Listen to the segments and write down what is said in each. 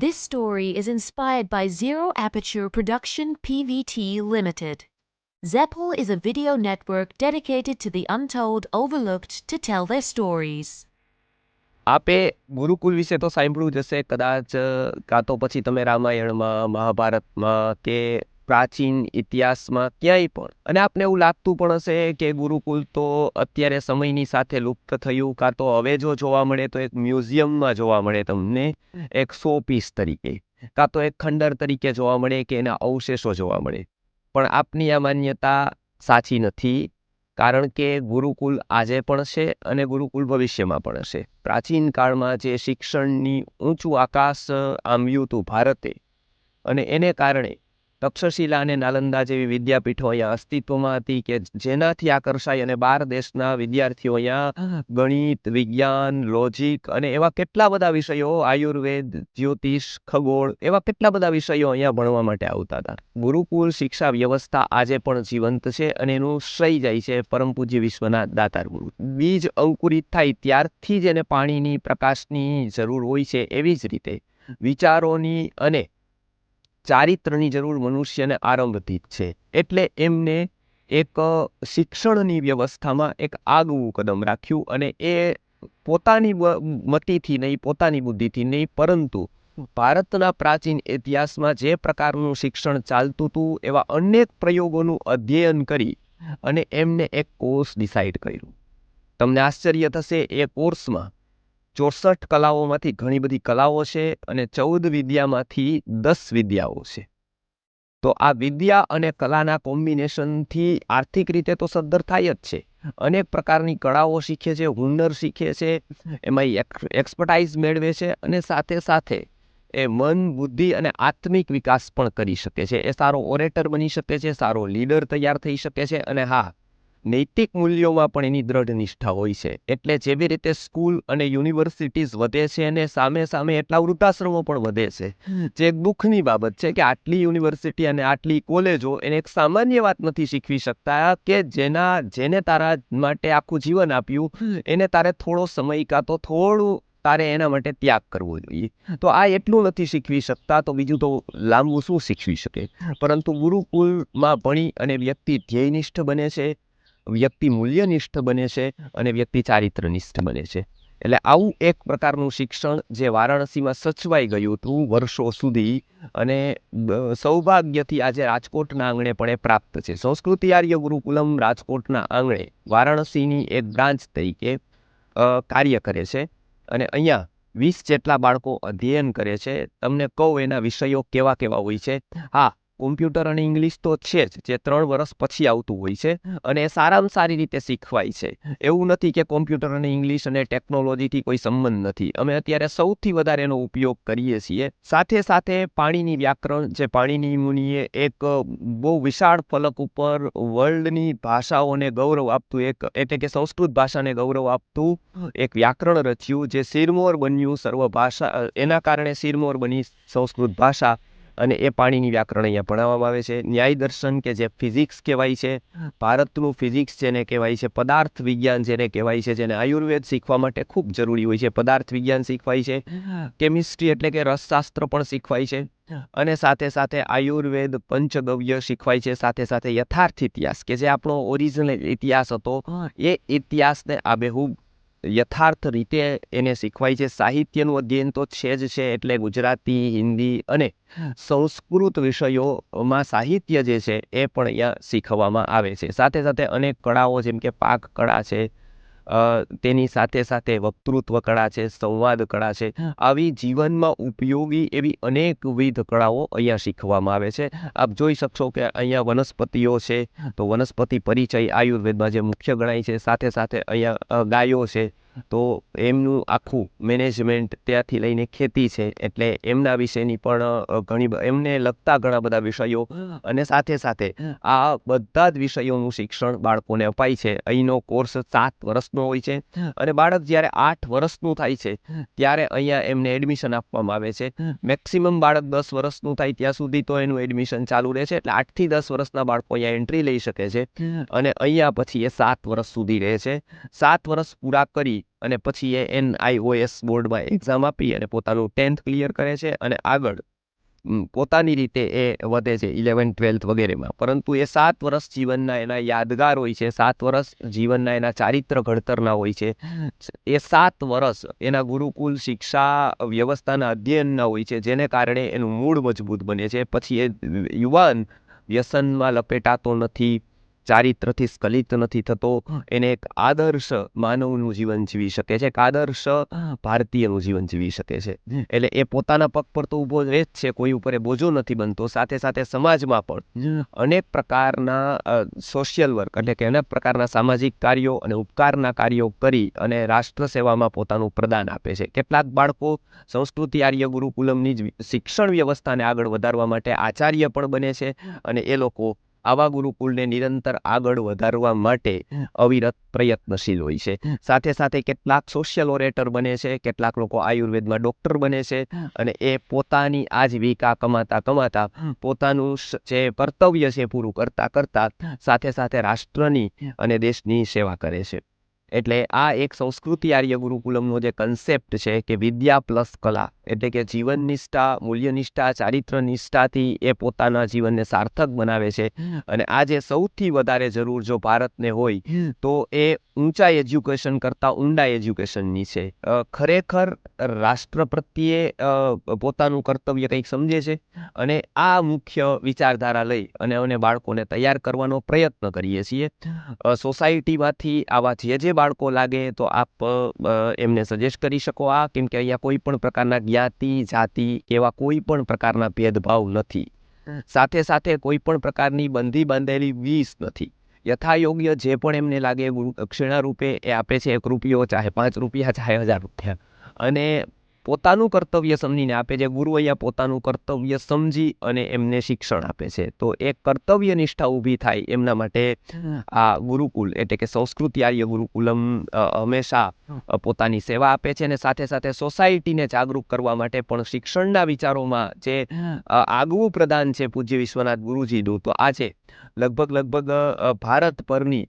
This story is inspired by Zero Aperture Production PVT Limited. Zeppel is a video network dedicated to the untold, overlooked, to tell their stories. આપે ગુરુકુલ વિશે તો સાંભળ્યું જ હશે કદાચ અ, કાં તો પછી તમે રામાયણમાં મહાભારતમાં કે પ્રાચીન ઇતિહાસમાં ક્યાંય પણ. અને આપને એવું લાગતું પણ હશે કે ગુરુકુલ તો અત્યારે સમયની સાથે લુપ્ત થયું કાં તો હવે જો જોવા મળે તો એક મ્યુઝિયમમાં જોવા મળે તમને, એક સો પીસ તરીકે. કાં તો એક ખંડર તરીકે જોવા મળે કે એના અવશેષો જોવા મળે. પણ આપની આ માન્યતા સાચી નથી, કારણ કે ગુરુકુલ આજે પણ છે અને ગુરુકુલ ભવિષ્યમાં પણ હશે. પ્રાચીન કાળમાં જે શિક્ષણની ઊંચું આકાશ આંબ્યું હતું ભારતે, અને એને કારણે તક્ષશિલા અને નાલંદા જેવી વિદ્યાપીઠો અહીંયા અસ્તિત્વમાં હતી કે જેનાથી આકર્ષાય અને બાર દેશના વિદ્યાર્થીઓ અહીંયા ગણિત, વિજ્ઞાન, લોજિક અને એવા કેટલા બધા વિષયો, આયુર્વેદ, જ્યોતિષ, ખગોળ એવા કેટલા બધા વિષયો અહીંયા ભણવા માટે આવતા હતા. ગુરુકુલ શિક્ષા વ્યવસ્થા આજે પણ જીવંત છે અને એનું શ્રેય જાય છે પરમ પૂજ્ય વિશ્વના દાતાર ગુરુ. બીજ અંકુરિત થાય ત્યારથી જ એને પાણીની, પ્રકાશની જરૂર હોય છે એવી જ રીતે વિચારોની અને ચારિત્રની જરૂર મનુષ્યને આરંભથી જ છે. એટલે એમને એક શિક્ષણની વ્યવસ્થામાં એક આગવું કદમ રાખ્યું અને એ પોતાની મતીથી નહીં, પોતાની બુદ્ધિથી નહીં, પરંતુ ભારતના પ્રાચીન ઇતિહાસમાં જે પ્રકારનું શિક્ષણ ચાલતું હતું, એવા અનેક પ્રયોગોનું અધ્યયન કરી અને એમને એક કોર્સ ડિસાઇડ કર્યું. તમને આશ્ચર્ય થશે, એ કોર્સમાં ચોસઠ કલાઓમાંથી ઘણી બધી કલાઓ છે અને ચૌદ વિદ્યામાંથી દસ વિદ્યાઓ છે. તો આ વિદ્યા અને કલાના કોમ્બિનેશનથી આર્થિક રીતે તો સદ્ધર થાય જ છે. અનેક પ્રકારની કળાઓ શીખે છે, હુનર શીખે છે, એમાં એક્સપર્ટાઇઝ મેળવે છે અને સાથે સાથે એ મન, બુદ્ધિ અને આત્મિક વિકાસ પણ કરી શકે છે. એ સારો ઓરેટર બની શકે છે, સારો લીડર તૈયાર થઈ શકે છે અને હા નૈતિક મૂલ્યોમાં પણ એની દ્રઢ નિષ્ઠા હોય છે. એટલે જેવી રીતે સ્કૂલ અને યુનિવર્સિટીઝ વધે છે અને સામે સામે એટલા વૃદ્ધાશ્રમો પણ વધે છે, જે દુઃખની બાબત છે કે આટલી યુનિવર્સિટી અને આટલી કોલેજો એને એક સામાન્ય વાત નથી શીખવી શકતા કે જેના, જેને તારા માટે આખું જીવન આપ્યું, એને તારે થોડો સમય કાં તો થોડું તારે એના માટે ત્યાગ કરવો જોઈએ. તો આ એટલું નથી શીખવી શકતા તો બીજું તો લાંબુ શું શીખવી શકે? પરંતુ ગુરુકુલમાં ભણી અને વ્યક્તિ ધ્યેયનિષ્ઠ બને છે વ્યક્તિ મૂલ્યનિષ્ઠ બને છે અને વ્યક્તિ ચારિત્રનિષ્ઠ બને છે. એટલે આવું એક પ્રકારનું શિક્ષણ જે વારાણસીમાં સચવાઈ ગયું હતું વર્ષો સુધી અને સૌભાગ્યથી આજે રાજકોટના આંગણે પણ એ પ્રાપ્ત છે. સંસ્કૃતિ આર્ય ગુરુકુલમ રાજકોટના આંગણે વારાણસીની એક બ્રાન્ચ તરીકે કાર્ય કરે છે અને અહીંયા વીસ જેટલા બાળકો અધ્યયન કરે છે. તમને કહું એના વિષયો કેવા કેવા હોય છે. હા કોમ્પ્યુટર અને ઇંગ્લિશ તો છે જ, જે ત્રણ વર્ષ પછી આવતું હોય છે અને સારામાં સારી રીતે શીખવાય છે. એવું નથી કે કોમ્પ્યુટર અને ઇંગ્લિશ અને ટેકનોલોજીથી કોઈ સંબંધ નથી. અમે અત્યારે સૌથી વધારે એનો ઉપયોગ કરીએ છીએ. સાથે સાથે પાણીની વ્યાકરણ, જે પાણીની મુનિએ એક બહુ વિશાળ ફલક ઉપર વર્લ્ડની ભાષાઓને ગૌરવ આપતું, એક, એટલે કે સંસ્કૃત ભાષાને ગૌરવ આપતું, એક વ્યાકરણ રચ્યું, જે સિરમોર બન્યું સર્વ ભાષા એના કારણે સિરમોર બની સંસ્કૃત ભાષા. અને એ પાણીની વ્યાકરણ અહીંયા ભણાવવામાં આવે છે. ન્યાય દર્શન કે જે ફિઝિક્સ કહેવાય છે ભારતનું ફિઝિક્સ જેને કહેવાય છે પદાર્થ વિજ્ઞાન જેને કહેવાય છે જેને આયુર્વેદ શીખવા માટે ખૂબ જરૂરી હોય છે. પદાર્થ વિજ્ઞાન શીખવાય છે કેમિસ્ટ્રી એટલે કે રસશાસ્ત્ર પણ શીખવાય છે અને સાથે સાથે આયુર્વેદ પંચગવ્ય શીખવાય છે. સાથે સાથે યથાર્થ ઇતિહાસ કે જે આપણો ઓરિજિનલ ઇતિહાસ હતો એ ઇતિહાસને આબેહૂબ યથાર્થ રીતે એને શીખવાય છે. સાહિત્યનું અધ્યયન તો છે જ છે, એટલે ગુજરાતી, હિન્દી અને સંસ્કૃત વિષયોમાં સાહિત્ય જે છે એ પણ અહીંયા શીખવવામાં આવે છે. સાથે સાથે અનેક કળાઓ જેમ કે પાક કળા છે તેની સાથે સાથે વક્તૃત્વ કળા છે સંવાદ કળા છે આવી જીવનમાં ઉપયોગી એવી અનેકવિધ કળાઓ અહીંયા શીખવામાં આવે છે. આપ જોઈ શકશો કે અહીંયા વનસ્પતિઓ છે તો વનસ્પતિ પરિચય આયુર્વેદમાં જે મુખ્ય ગણાય છે સાથે સાથે અહીંયા ગાયો છે તો એમનું આખું મેનેજમેન્ટ ત્યાંથી લઈને ખેતી છે, એટલે એમના વિશેની પણ ઘણી એમને લગતા ઘણા બધા વિષયો અને સાથે સાથે આ બધા જ વિષયોનું શિક્ષણ બાળકોને અપાય છે. અહીંનો કોર્સ સાત વર્ષનો હોય છે અને બાળક જ્યારે આઠ વર્ષનું થાય છે ત્યારે અહીંયા એમને એડમિશન આપવામાં આવે છે. મેક્સિમમ બાળક દસ વર્ષનું થાય ત્યાં સુધી તો એનું એડમિશન ચાલુ રહે છે, એટલે આઠથી દસ વર્ષના બાળકો અહીંયા એન્ટ્રી લઈ શકે છે અને અહીંયા પછી એ સાત વર્ષ સુધી રહે છે. સાત વર્ષ પૂરા કરી કરી અને પછી એ એનઆઈઓએસ બોર્ડમાં એક્ઝામ આપી અને પોતાનું ટેન્થ ક્લિયર કરે છે અને આગળ પોતાની રીતે એ વધે છે ઇલેવન ટ્વેલ્થ વગેરેમાં. પરંતુ એ સાત વર્ષ જીવનના એના યાદગાર હોય છે, સાત વર્ષ જીવનના એના ચારિત્ર ઘડતરના હોય છે. એ સાત વર્ષ એના ગુરુકુલ શિક્ષા વ્યવસ્થાના અધ્યયનના હોય છે, જેને કારણે એનું મૂળ મજબૂત બને છે. પછી એ યુવાન વ્યસનમાં લપેટાતો નથી ચારિત્રથી સ્ખલિત નથી થતો. એને એક આદર્શ માનવનું જીવન જીવી શકે છે. એક આદર્શ ભારતીયનું જીવન જીવી શકે છે. એટલે એ પોતાના પગ પર તો ઊભો રહે જ છે. કોઈ ઉપર એ બોજો નથી બનતો. સાથે સાથે સમાજમાં પણ અનેક પ્રકારના સોશિયલ વર્ક એટલે કે અનેક પ્રકારના સામાજિક કાર્યો અને ઉપકારના કાર્યો કરી અને રાષ્ટ્ર સેવામાં પોતાનું પ્રદાન આપે છે. કેટલાક બાળકો સંસ્કૃતિ આર્ય ગુરુકુલમની જ શિક્ષણ વ્યવસ્થાને આગળ વધારવા માટે આચાર્ય પણ બને છે અને એ લોકો આવા ગુરુકુલને નિરંતર આગળ વધારવા માટે અવિરત પ્રયત્નશીલ હોય છે. સાથે સાથે કેટલાક સોશિયલ ઓરેટર બને છે, કેટલાક લોકો આયુર્વેદમાં ડૉક્ટર બને છે અને એ પોતાની આજીવિકા કમાતા કમાતા પોતાનું જે કર્તવ્ય છે પૂરું કરતા કરતાં સાથે સાથે રાષ્ટ્રની અને દેશની સેવા કરે છે. એટલે આ એક સંસ્કૃતિ આર્ય ગુરુકુલમનો જે કન્સેપ્ટ છે કે વિદ્યા પ્લસ કલા, એટલે કે જીવન નિષ્ઠા, મૂલ્ય ચારિત્ર નિષ્ઠાથી એ પોતાના જીવનને સાર્થક બનાવે છે. અને આજે સૌથી વધારે જરૂર જો ભારતને હોય, તો એ ઊંચા એજ્યુકેશન કરતાં ઊંડા એજ્યુકેશનની છે. ખરેખર રાષ્ટ્ર પ્રત્યે પોતાનું કર્તવ્ય કંઈક સમજે છે અને આ મુખ્ય વિચારધારા લઈ અને અને બાળકોને તૈયાર કરવાનો પ્રયત્ન કરીએ છીએ. સોસાયટીમાંથી આવા જે જે બાળકો લાગે તો આપ એમને સજેસ્ટ કરી શકો આ કેમ કે અહીંયા કોઈ પણ પ્રકારના જ્ઞાતિ જાતિ એવા કોઈ પણ પ્રકારના ભેદભાવ નથી. સાથે સાથે કોઈ પણ પ્રકારની બંધી બાંધેલી વીસ નથી. યથાયોગ્ય જે પણ એમને લાગે દક્ષિણા રૂપે એ આપે છે એક રૂપિયો ચાહે પાંચ રૂપિયા ચાહે હજાર રૂપિયા. અને પોતાનું કર્તવ્ય સમજીને આપે છે. ગુરુ અહીંયા પોતાનું કર્તવ્ય સમજી અને એમને શિક્ષણ આપે છે. તો એ કર્તવ્ય નિષ્ઠા ઊભી થાય એમના માટે આ ગુરુકુલ એટલે કે સંસ્કૃતિ આર્ય ગુરુકુલમ હંમેશા પોતાની સેવા આપે છે અને સાથે સાથે સોસાયટીને જાગૃત કરવા માટે પણ શિક્ષણના વિચારોમાં જે આગવું પ્રદાન છે પૂજ્ય વિશ્વનાથ ગુરુજીનું, તો આજે લગભગ લગભગ ભારત પરની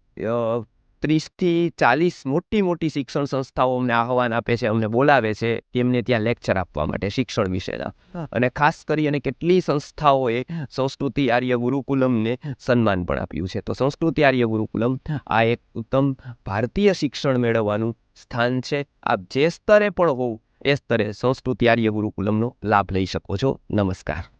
ત્રીસથી ચાલીસ મોટી મોટી શિક્ષણ સંસ્થાઓ અમને આહવાન આપે છે અમને બોલાવે છે તેમને એમને ત્યાં લેક્ચર આપવા માટે શિક્ષણ વિશેના. અને ખાસ કરી અને કેટલી સંસ્થાઓએ સંસ્કૃતિ આર્ય ગુરુકુલમને સન્માન પણ આપ્યું છે. તો સંસ્કૃતિ આર્ય ગુરુકુલમ આ એક ઉત્તમ ભારતીય શિક્ષણ મેળવવાનું સ્થાન છે. આપ જે સ્તરે પણ હોવ એ સ્તરે સંસ્કૃતિ આર્ય ગુરુકુલમનો લાભ લઈ શકો છો. નમસ્કાર.